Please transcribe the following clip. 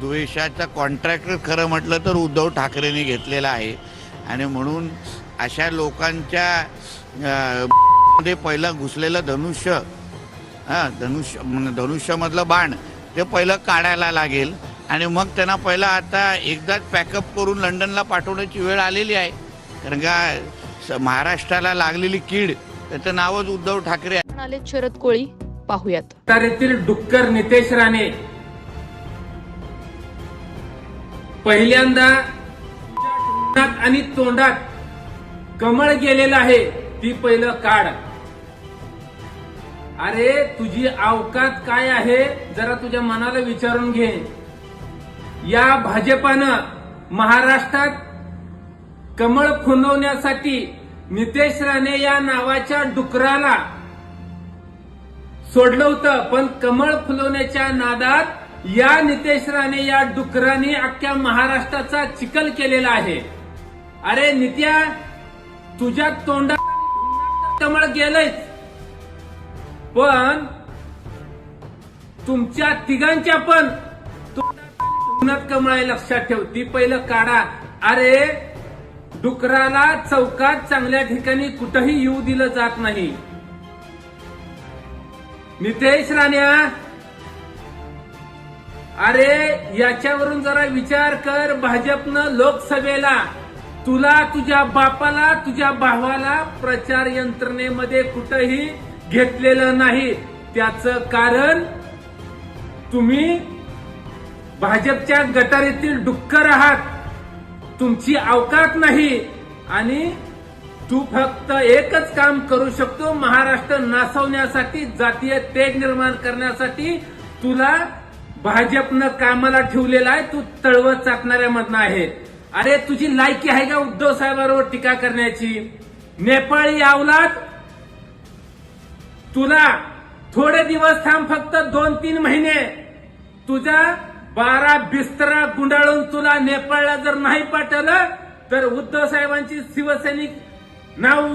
द्वेषाचा contractor खरं म्हटलं तर उद्धव ठाकरेंनी घेतलेला आहे. आणि म्हणून अशा लोकांच्या मध्ये पहिलं घुसलेलं धनुष्य हां धनुष्य म्हणजे धनुष्यामधलं बाण ते पहिलं काढायला लागेल. आणि मग त्यांना पहिला आता एकदाच पॅकअप करून लंडनला पाठवण्याची वेळ आलेली आहे. कारण का स- महाराष्ट्राला लागलेली कीड त्याचं नावच उद्धव ठाकरे आहे. म्हणाले शरद कोळी पाहुयात. साताऱ्यातील डुक्कर नितेश राणे पहिल्यांदा आणि तोंडात कमळ गेलेलं आहे ती पहिलं काढ. अरे तुझी अवकात काय आहे? जरा तुझ्या मनाला विचारून घे. या भाजपानं महाराष्ट्रात कमळ खुंदवण्यासाठी नितेश राणे या नावाच्या डुकराला सोडलं होतं पण कमळ फुलवण्याच्या नादात या नितेश राणे या डुकराने अख्ख्या महाराष्ट्राचा चिखल केलेला आहे. अरे नित्या तुझ्या तोंडा कमळ गेलंच पण तुमच्या तिघांच्या पण तोंडात कमळ लक्षात ठेव ती पहिलं काढा. अरे डुकराला चौकात चांगल्या ठिकाणी कुठंही येऊ दिलं जात नाही. नितेश राण्या अरे याच्यावरून जरा विचार कर भाजपनं लोकसभेला. तुला तुझ्या बापाला तुझ्या भावाला प्रचार यंत्रणेमध्ये कुठंही घेतलेलं नाही. त्याचं कारण तुम्ही भाजपच्या गटारीतील डुक्कर आहात. तुमची अवकात नाही. आणि तू फक्त एकच काम करू शकतो महाराष्ट्र नासवण्यासाठी जातीय तेढ निर्माण करण्यासाठी. तुला भाजपनं कामाला ठेवलेला आहे तू तळवत चाकणाऱ्यामधनं आहे. अरे तुझी लायकी आहे का उद्धव साहेबांवर टीका करण्याची? नेपाळी अवलाद तुला थोडे दिवस थांब फक्त दोन तीन महिने. तुझा बारा बिस्तरा गुंडाळून तुला नेपाळला जर नाही पाठवलं तर उद्धव साहेबांची शिवसैनिक नाव